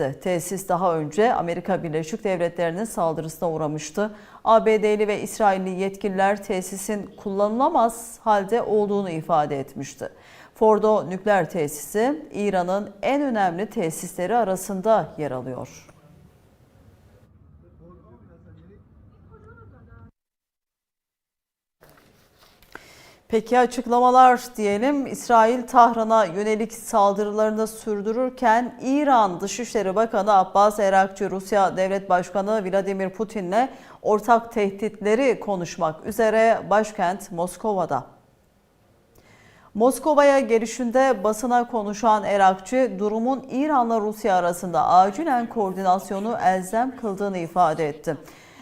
tesisi. Tesis daha önce Amerika Birleşik Devletleri'nin saldırısına uğramıştı. ABD'li ve İsrailli yetkililer tesisin kullanılamaz halde olduğunu ifade etmişti. Fordo nükleer tesisi İran'ın en önemli tesisleri arasında yer alıyor. Peki açıklamalar diyelim. İsrail Tahran'a yönelik saldırılarını sürdürürken İran Dışişleri Bakanı Abbas Erakçı Rusya Devlet Başkanı Vladimir Putin'le ortak tehditleri konuşmak üzere başkent Moskova'da. Moskova'ya gelişinde basına konuşan Erakçı durumun İran'la Rusya arasında acilen koordinasyonu elzem kıldığını ifade etti.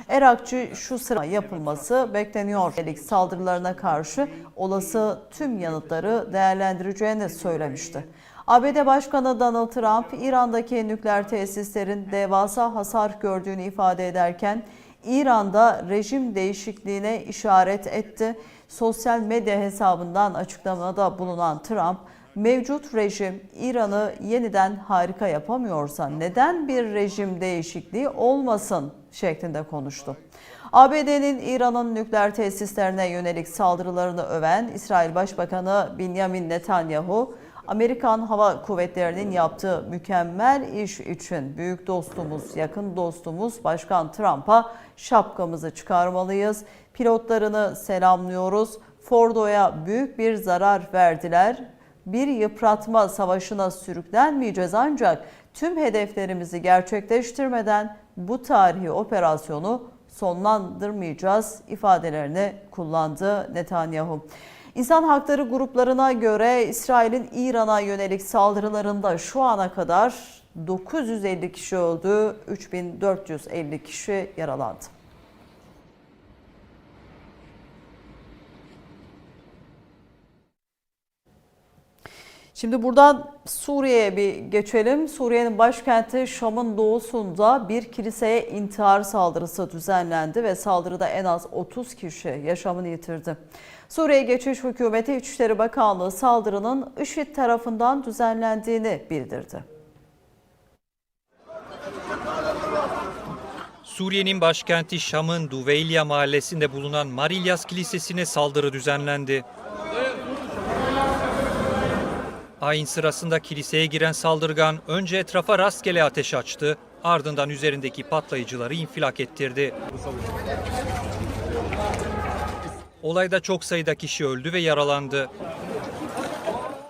Erakçı şu sıra yapılması bekleniyor. Yönelik saldırılarına karşı olası tüm yanıtları değerlendireceğini söylemişti. ABD Başkanı Donald Trump, İran'daki nükleer tesislerin devasa hasar gördüğünü ifade ederken, İran'da rejim değişikliğine işaret etti. Sosyal medya hesabından açıklamada bulunan Trump, mevcut rejim İran'ı yeniden harika yapamıyorsa neden bir rejim değişikliği olmasın şeklinde konuştu. ABD'nin İran'ın nükleer tesislerine yönelik saldırılarını öven İsrail Başbakanı Benjamin Netanyahu, Amerikan Hava Kuvvetleri'nin yaptığı mükemmel iş için büyük dostumuz, yakın dostumuz Başkan Trump'a şapkamızı çıkarmalıyız. Pilotlarını selamlıyoruz. Fordo'ya büyük bir zarar verdiler. Bir yıpratma savaşına sürüklenmeyeceğiz ancak tüm hedeflerimizi gerçekleştirmeden bu tarihi operasyonu sonlandırmayacağız ifadelerini kullandı Netanyahu. İnsan hakları gruplarına göre İsrail'in İran'a yönelik saldırılarında şu ana kadar 950 kişi öldü, 3450 kişi yaralandı. Şimdi buradan Suriye'ye bir geçelim. Suriye'nin başkenti Şam'ın doğusunda bir kiliseye intihar saldırısı düzenlendi ve saldırıda en az 30 kişi yaşamını yitirdi. Suriye Geçiş Hükümeti İçişleri Bakanlığı saldırının IŞİD tarafından düzenlendiğini bildirdi. Suriye'nin başkenti Şam'ın Duveyliya mahallesinde bulunan Marilyas Kilisesi'ne saldırı düzenlendi. Ayin sırasında kiliseye giren saldırgan önce etrafa rastgele ateş açtı, ardından üzerindeki patlayıcıları infilak ettirdi. Olayda çok sayıda kişi öldü ve yaralandı.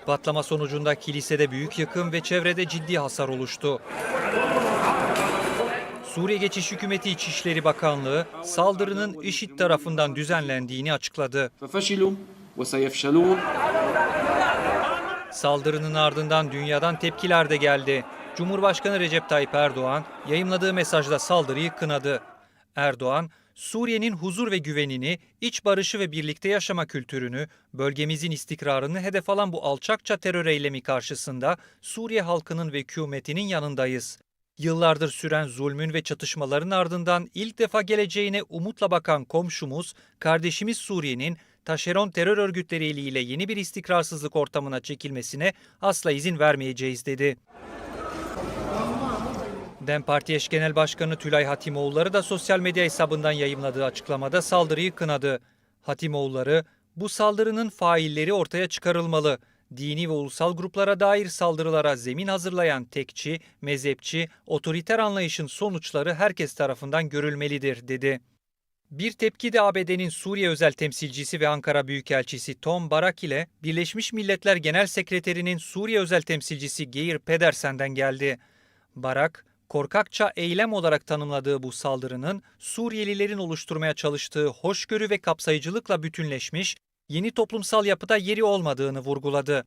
Patlama sonucunda kilisede büyük yıkım ve çevrede ciddi hasar oluştu. Suriye Geçiş Hükümeti İçişleri Bakanlığı saldırının IŞİD tarafından düzenlendiğini açıkladı. Saldırının ardından dünyadan tepkiler de geldi. Cumhurbaşkanı Recep Tayyip Erdoğan yayımladığı mesajda saldırıyı kınadı. Erdoğan, Suriye'nin huzur ve güvenini, iç barışı ve birlikte yaşama kültürünü, bölgemizin istikrarını hedef alan bu alçakça terör eylemi karşısında Suriye halkının ve hükümetinin yanındayız. Yıllardır süren zulmün ve çatışmaların ardından ilk defa geleceğine umutla bakan komşumuz, kardeşimiz Suriye'nin taşeron terör örgütleri eliyle yeni bir istikrarsızlık ortamına çekilmesine asla izin vermeyeceğiz dedi. DEM Parti eş genel başkanı Tülay Hatimoğulları da sosyal medya hesabından yayımladığı açıklamada saldırıyı kınadı. Hatimoğulları, bu saldırının failleri ortaya çıkarılmalı. Dini ve ulusal gruplara dair saldırılara zemin hazırlayan tekçi, mezhepçi, otoriter anlayışın sonuçları herkes tarafından görülmelidir, dedi. Bir tepki de ABD'nin Suriye özel temsilcisi ve Ankara Büyükelçisi Tom Barak ile Birleşmiş Milletler Genel Sekreterinin Suriye özel temsilcisi Geir Pedersen'den geldi. Barak, korkakça eylem olarak tanımladığı bu saldırının Suriyelilerin oluşturmaya çalıştığı hoşgörü ve kapsayıcılıkla bütünleşmiş yeni toplumsal yapıda yeri olmadığını vurguladı.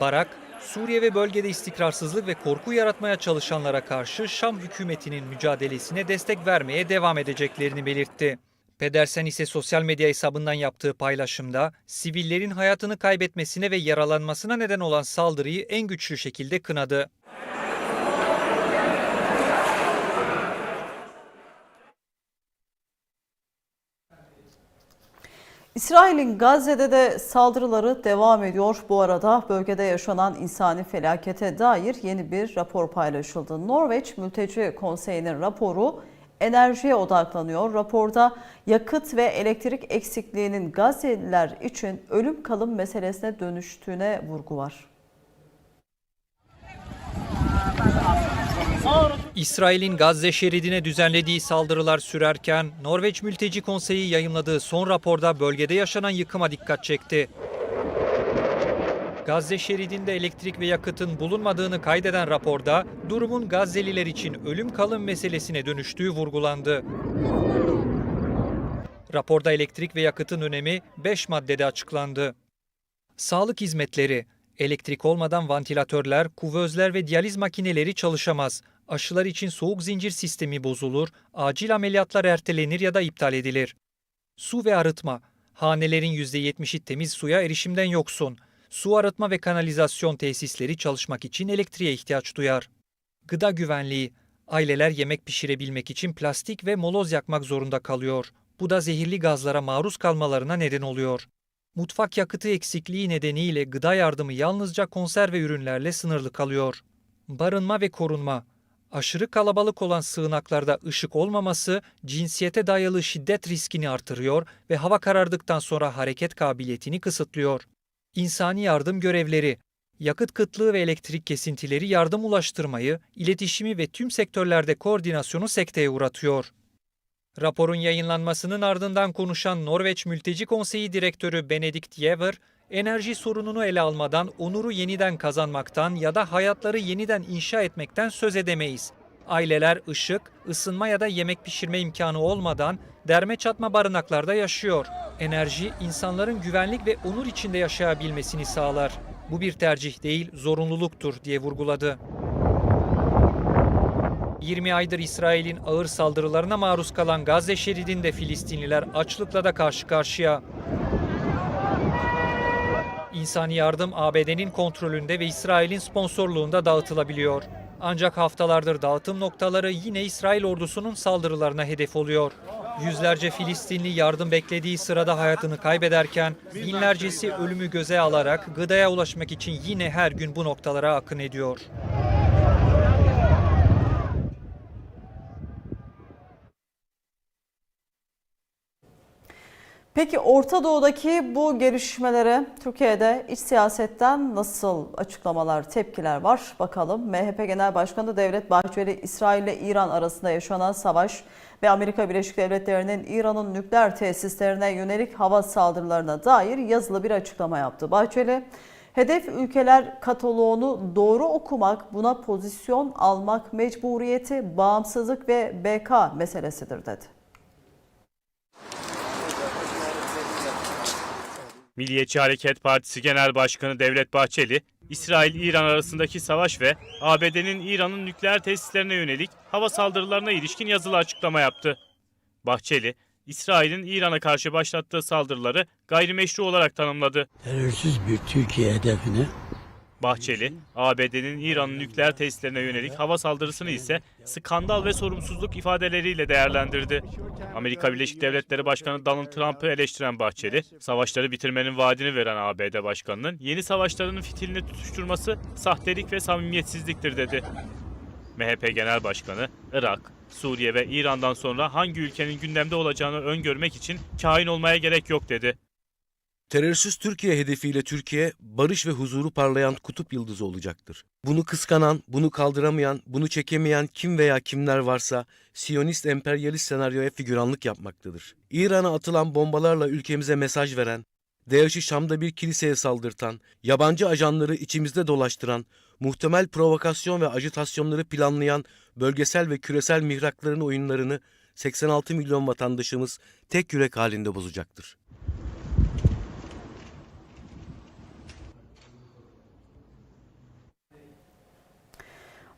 Barak, Suriye ve bölgede istikrarsızlık ve korku yaratmaya çalışanlara karşı Şam hükümetinin mücadelesine destek vermeye devam edeceklerini belirtti. Pedersen ise sosyal medya hesabından yaptığı paylaşımda sivillerin hayatını kaybetmesine ve yaralanmasına neden olan saldırıyı en güçlü şekilde kınadı. İsrail'in Gazze'de de saldırıları devam ediyor. Bu arada bölgede yaşanan insani felakete dair yeni bir rapor paylaşıldı. Norveç Mülteci Konseyi'nin raporu enerjiye odaklanıyor. Raporda yakıt ve elektrik eksikliğinin Gazze'liler için ölüm kalım meselesine dönüştüğüne vurgu var. İsrail'in Gazze şeridine düzenlediği saldırılar sürerken Norveç Mülteci Konseyi yayımladığı son raporda bölgede yaşanan yıkıma dikkat çekti. Gazze şeridinde elektrik ve yakıtın bulunmadığını kaydeden raporda durumun Gazze'liler için ölüm kalım meselesine dönüştüğü vurgulandı. Raporda elektrik ve yakıtın önemi 5 maddede açıklandı. Sağlık hizmetleri, elektrik olmadan vantilatörler, kuvözler ve diyaliz makineleri çalışamaz. Aşılar için soğuk zincir sistemi bozulur, acil ameliyatlar ertelenir ya da iptal edilir. Su ve arıtma, hanelerin %70'i temiz suya erişimden yoksun. Su arıtma ve kanalizasyon tesisleri çalışmak için elektriğe ihtiyaç duyar. Gıda güvenliği, aileler yemek pişirebilmek için plastik ve moloz yakmak zorunda kalıyor. Bu da zehirli gazlara maruz kalmalarına neden oluyor. Mutfak yakıtı eksikliği nedeniyle gıda yardımı yalnızca konserve ürünlerle sınırlı kalıyor. Barınma ve korunma. Aşırı kalabalık olan sığınaklarda ışık olmaması cinsiyete dayalı şiddet riskini artırıyor ve hava karardıktan sonra hareket kabiliyetini kısıtlıyor. İnsani yardım görevleri, yakıt kıtlığı ve elektrik kesintileri yardım ulaştırmayı, iletişimi ve tüm sektörlerde koordinasyonu sekteye uğratıyor. Raporun yayınlanmasının ardından konuşan Norveç Mülteci Konseyi Direktörü Benedikt Yever, enerji sorununu ele almadan onuru yeniden kazanmaktan ya da hayatları yeniden inşa etmekten söz edemeyiz. Aileler ışık, ısınma ya da yemek pişirme imkanı olmadan derme çatma barınaklarda yaşıyor. Enerji insanların güvenlik ve onur içinde yaşayabilmesini sağlar. Bu bir tercih değil, zorunluluktur diye vurguladı. 20 aydır İsrail'in ağır saldırılarına maruz kalan Gazze şeridinde Filistinliler açlıkla da karşı karşıya. İnsani yardım ABD'nin kontrolünde ve İsrail'in sponsorluğunda dağıtılabiliyor. Ancak haftalardır dağıtım noktaları yine İsrail ordusunun saldırılarına hedef oluyor. Yüzlerce Filistinli yardım beklediği sırada hayatını kaybederken binlercesi ölümü göze alarak gıdaya ulaşmak için yine her gün bu noktalara akın ediyor. Peki Orta Doğu'daki bu gelişmelere Türkiye'de iç siyasetten nasıl açıklamalar, tepkiler var? Bakalım. MHP Genel Başkanı Devlet Bahçeli, İsrail ile İran arasında yaşanan savaş ve Amerika Birleşik Devletleri'nin İran'ın nükleer tesislerine yönelik hava saldırılarına dair yazılı bir açıklama yaptı. Bahçeli, hedef ülkeler kataloğunu doğru okumak, buna pozisyon almak mecburiyeti, bağımsızlık ve BK meselesidir dedi. Milliyetçi Hareket Partisi Genel Başkanı Devlet Bahçeli, İsrail-İran arasındaki savaş ve ABD'nin İran'ın nükleer tesislerine yönelik hava saldırılarına ilişkin yazılı açıklama yaptı. Bahçeli, İsrail'in İran'a karşı başlattığı saldırıları gayrimeşru olarak tanımladı. terörsüz bir Türkiye hedefine Bahçeli, ABD'nin İran'ın nükleer tesislerine yönelik hava saldırısını ise skandal ve sorumsuzluk ifadeleriyle değerlendirdi. Amerika Birleşik Devletleri Başkanı Donald Trump'ı eleştiren Bahçeli, savaşları bitirmenin vaadini veren ABD Başkanı'nın yeni savaşlarının fitilini tutuşturması sahtelik ve samimiyetsizliktir dedi. MHP Genel Başkanı, Irak, Suriye ve İran'dan sonra hangi ülkenin gündemde olacağını öngörmek için kain olmaya gerek yok dedi. Terörsüz Türkiye hedefiyle Türkiye, barış ve huzuru parlayan kutup yıldızı olacaktır. Bunu kıskanan, bunu kaldıramayan, bunu çekemeyen kim veya kimler varsa Siyonist emperyalist senaryoya figüranlık yapmaktadır. İran'a atılan bombalarla ülkemize mesaj veren, DAEŞ'i Şam'da bir kiliseye saldırtan, yabancı ajanları içimizde dolaştıran, muhtemel provokasyon ve ajitasyonları planlayan bölgesel ve küresel mihrakların oyunlarını 86 milyon vatandaşımız tek yürek halinde bozacaktır.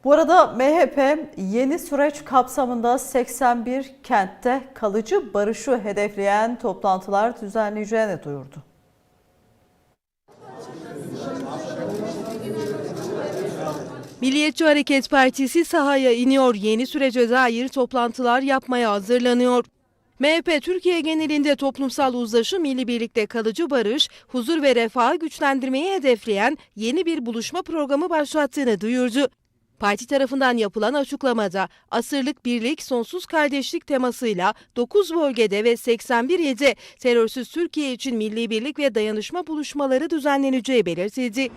Bu arada MHP yeni süreç kapsamında 81 kentte kalıcı barışı hedefleyen toplantılar düzenleyeceğini duyurdu. Milliyetçi Hareket Partisi sahaya iniyor. Yeni sürece dair toplantılar yapmaya hazırlanıyor. MHP Türkiye genelinde toplumsal uzlaşı, milli birlikte kalıcı barış, huzur ve refahı güçlendirmeyi hedefleyen yeni bir buluşma programı başlattığını duyurdu. Parti tarafından yapılan açıklamada asırlık birlik, sonsuz kardeşlik temasıyla 9 bölgede ve 81 ilde terörsüz Türkiye için milli birlik ve dayanışma buluşmaları düzenleneceği belirtildi.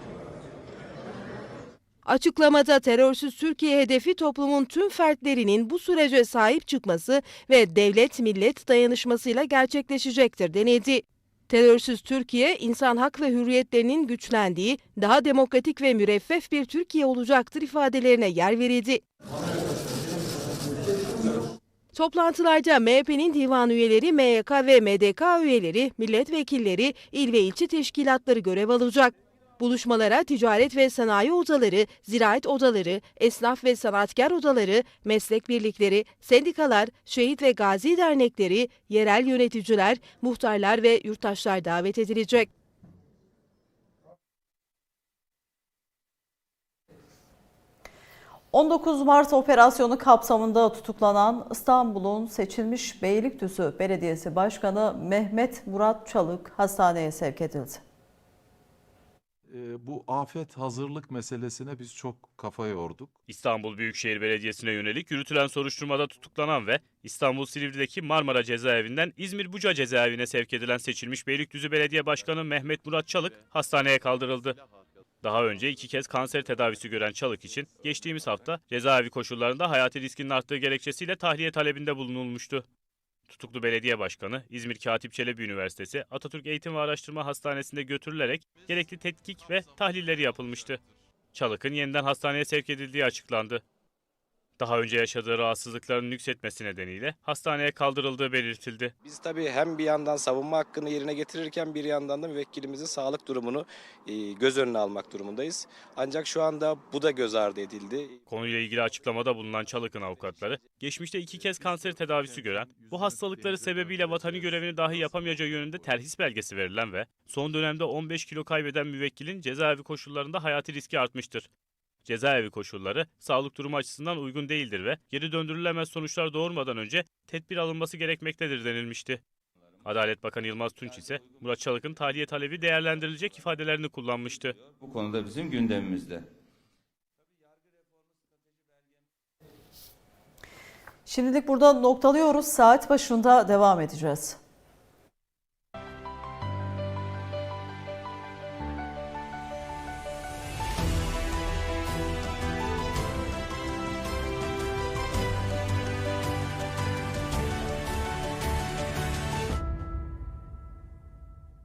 Açıklamada terörsüz Türkiye hedefi toplumun tüm fertlerinin bu sürece sahip çıkması ve devlet millet dayanışmasıyla gerçekleşecektir denildi. Terörsüz Türkiye, insan hak ve hürriyetlerinin güçlendiği, daha demokratik ve müreffeh bir Türkiye olacaktır ifadelerine yer verildi. Toplantılarda MHP'nin divan üyeleri, MYK ve MDK üyeleri, milletvekilleri, il ve ilçe teşkilatları görev alacak. Buluşmalara ticaret ve sanayi odaları, ziraat odaları, esnaf ve sanatkar odaları, meslek birlikleri, sendikalar, şehit ve gazi dernekleri, yerel yöneticiler, muhtarlar ve yurttaşlar davet edilecek. ...19 Mart operasyonu kapsamında tutuklanan İstanbul'un seçilmiş Beylikdüzü Belediyesi Başkanı Mehmet Murat Çalık hastaneye sevk edildi. Ee, bu afet hazırlık meselesine biz çok kafa yorduk. İstanbul Büyükşehir Belediyesi'ne yönelik yürütülen soruşturmada tutuklanan ve İstanbul Silivri'deki Marmara Cezaevinden İzmir Buca Cezaevine sevk edilen seçilmiş Beylikdüzü Belediye Başkanı Mehmet Murat Çalık hastaneye kaldırıldı. Daha önce iki kez kanser tedavisi gören Çalık için geçtiğimiz hafta cezaevi koşullarında hayati riskinin arttığı gerekçesiyle tahliye talebinde bulunulmuştu. Tutuklu belediye başkanı İzmir Katip Çelebi Üniversitesi Atatürk Eğitim ve Araştırma Hastanesi'nde götürülerek gerekli tetkik ve tahlilleri yapılmıştı. Çalık'ın yeniden hastaneye sevk edildiği açıklandı. Daha önce yaşadığı rahatsızlıkların nüksetmesi nedeniyle hastaneye kaldırıldığı belirtildi. Biz tabii hem bir yandan savunma hakkını yerine getirirken bir yandan da müvekkilimizin sağlık durumunu e, göz önüne almak durumundayız. Ancak şu anda bu da göz ardı edildi. Konuyla ilgili açıklamada bulunan Çalık'ın avukatları, geçmişte iki kez kanser tedavisi gören, bu hastalıkları sebebiyle vatani görevini dahi yapamayacağı yönünde terhis belgesi verilen ve son dönemde 15 kilo kaybeden müvekkilin cezaevi koşullarında hayati riski artmıştır. Cezaevi koşulları sağlık durumu açısından uygun değildir ve geri döndürülemez sonuçlar doğurmadan önce tedbir alınması gerekmektedir denilmişti. Adalet Bakanı Yılmaz Tunç ise Murat Çalık'ın tahliye talebi değerlendirilecek ifadelerini kullanmıştı. Bu konuda bizim gündemimizde. Şimdilik burada noktalıyoruz. Saat başında devam edeceğiz.